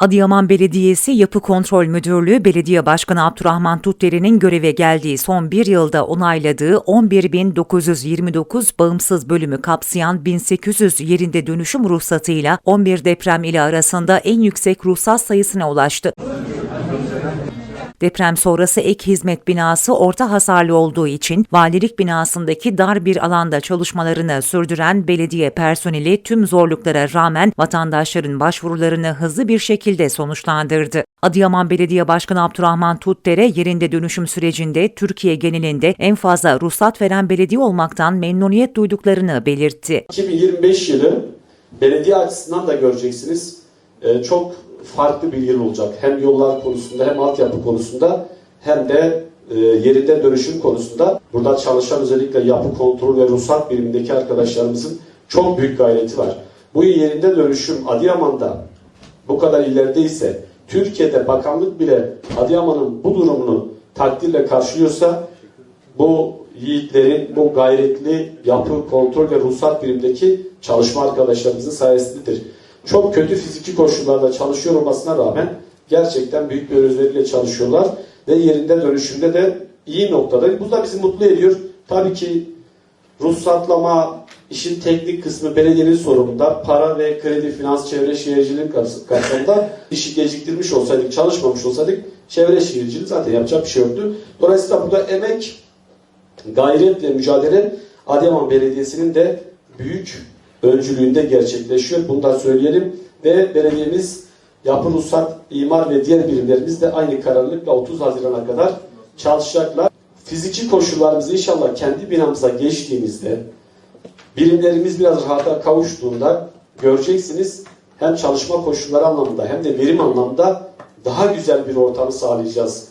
Adıyaman Belediyesi Yapı Kontrol Müdürlüğü Belediye Başkanı Abdurrahman Tutderi'nin göreve geldiği son bir yılda onayladığı 11.929 bağımsız bölümü kapsayan 1800 yerinde dönüşüm ruhsatıyla 11 deprem ili arasında en yüksek ruhsat sayısına ulaştı. Deprem sonrası ek hizmet binası orta hasarlı olduğu için valilik binasındaki dar bir alanda çalışmalarını sürdüren belediye personeli tüm zorluklara rağmen vatandaşların başvurularını hızlı bir şekilde sonuçlandırdı. Adıyaman Belediye Başkanı Abdurrahman Tutdere yerinde dönüşüm sürecinde Türkiye genelinde en fazla ruhsat veren belediye olmaktan memnuniyet duyduklarını belirtti. 2025 yılı belediye açısından da göreceksiniz e, çok farklı bir yıl olacak. Hem yollar konusunda hem altyapı konusunda hem de e, yerinde dönüşüm konusunda. Burada çalışan özellikle yapı kontrol ve ruhsat birimindeki arkadaşlarımızın çok büyük gayreti var. Bu yerinde dönüşüm Adıyaman'da bu kadar ilerideyse Türkiye'de bakanlık bile Adıyaman'ın bu durumunu takdirle karşılıyorsa bu yiğitlerin, bu gayretli yapı, kontrol ve ruhsat birimindeki çalışma arkadaşlarımızın sayesindedir. Çok kötü fiziki koşullarda çalışıyor olmasına rağmen gerçekten büyük bir özveriyle çalışıyorlar ve yerinde dönüşümde de iyi noktada. Bu da bizi mutlu ediyor. Tabii ki ruhsatlama, işin teknik kısmı belediyenin sorumunda. Para ve kredi, finans, çevre şehircilik kapsamında işi geciktirmiş olsaydık, çalışmamış olsaydık çevre şehircilik zaten yapacak bir şey yoktu. Dolayısıyla burada emek, gayret ve mücadele Adıyaman Belediyesi'nin de büyük öncülüğünde gerçekleşiyor. Bunu da söyleyelim. Ve belediyemiz yapı ruhsat, imar ve diğer birimlerimiz de aynı kararlılıkla 30 Haziran'a kadar çalışacaklar. Fiziki koşullarımızı inşallah kendi binamıza geçtiğimizde birimlerimiz biraz rahata kavuştuğunda göreceksiniz hem çalışma koşulları anlamında hem de verim anlamında daha güzel bir ortamı sağlayacağız.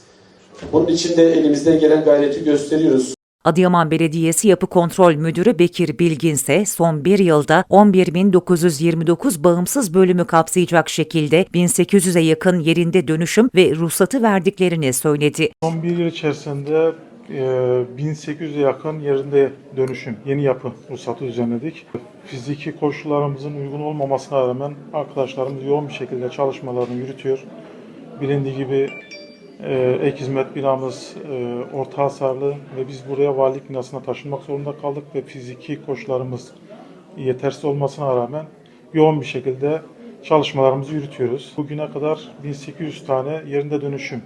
Bunun için de elimizden gelen gayreti gösteriyoruz. Adıyaman Belediyesi Yapı Kontrol Müdürü Bekir Bilgin ise son bir yılda 11.929 bağımsız bölümü kapsayacak şekilde 1800'e yakın yerinde dönüşüm ve ruhsatı verdiklerini söyledi. Son bir yıl içerisinde e, 1800'e yakın yerinde dönüşüm, yeni yapı ruhsatı düzenledik. Fiziki koşullarımızın uygun olmamasına rağmen arkadaşlarımız yoğun bir şekilde çalışmalarını yürütüyor. Bilindiği gibi e, ek hizmet binamız e, orta hasarlı ve biz buraya valilik binasına taşınmak zorunda kaldık ve fiziki koşullarımız yetersiz olmasına rağmen yoğun bir şekilde çalışmalarımızı yürütüyoruz. Bugüne kadar 1800 tane yerinde dönüşüm,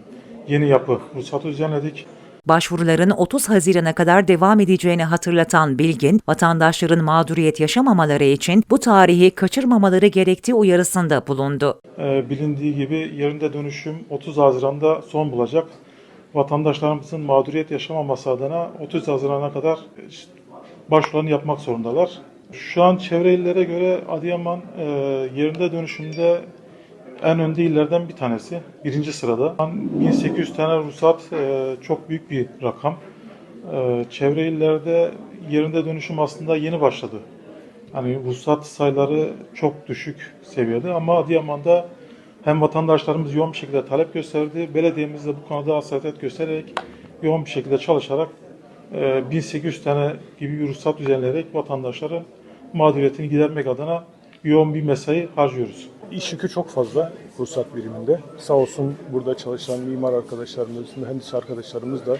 yeni yapı ruhsatı düzenledik. Başvuruların 30 Haziran'a kadar devam edeceğini hatırlatan Bilgin, vatandaşların mağduriyet yaşamamaları için bu tarihi kaçırmamaları gerektiği uyarısında bulundu. Ee, bilindiği gibi yerinde dönüşüm 30 Haziran'da son bulacak. Vatandaşlarımızın mağduriyet yaşamaması adına 30 Haziran'a kadar başvurularını yapmak zorundalar. Şu an çevre illere göre Adıyaman e, yerinde dönüşümde en önde illerden bir tanesi. Birinci sırada. Şu an 1800 tane ruhsat e, çok büyük bir rakam. E, çevre illerde yerinde dönüşüm aslında yeni başladı. Hani ruhsat sayıları çok düşük seviyede ama Adıyaman'da hem vatandaşlarımız yoğun bir şekilde talep gösterdi, belediyemiz de bu konuda hassasiyet göstererek yoğun bir şekilde çalışarak e, 1800 tane gibi bir ruhsat düzenleyerek vatandaşların mağduriyetini gidermek adına yoğun bir mesai harcıyoruz. İş yükü çok fazla ruhsat biriminde. Sağ olsun burada çalışan mimar arkadaşlarımız, mühendis arkadaşlarımız da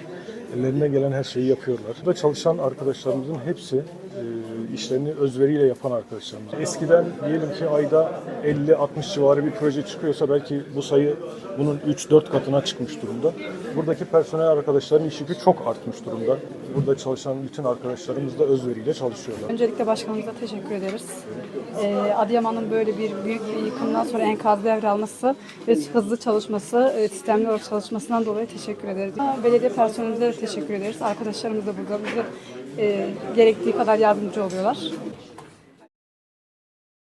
ellerinden gelen her şeyi yapıyorlar. Burada çalışan arkadaşlarımızın hepsi işlerini özveriyle yapan arkadaşlarımız. Eskiden diyelim ki ayda 50-60 civarı bir proje çıkıyorsa belki bu sayı bunun 3-4 katına çıkmış durumda. Buradaki personel arkadaşların iş yükü çok artmış durumda. Burada çalışan bütün arkadaşlarımız da özveriyle çalışıyorlar. Öncelikle başkanımıza teşekkür ederiz. Ee, Adıyaman'ın böyle bir büyük bir yıkımdan sonra enkaz devralması ve hızlı çalışması, e, sistemli olarak çalışmasından dolayı teşekkür ederiz. Belediye personelimize de teşekkür ederiz. Arkadaşlarımız da burada bize e, gerektiği kadar yardımcı oluyorlar.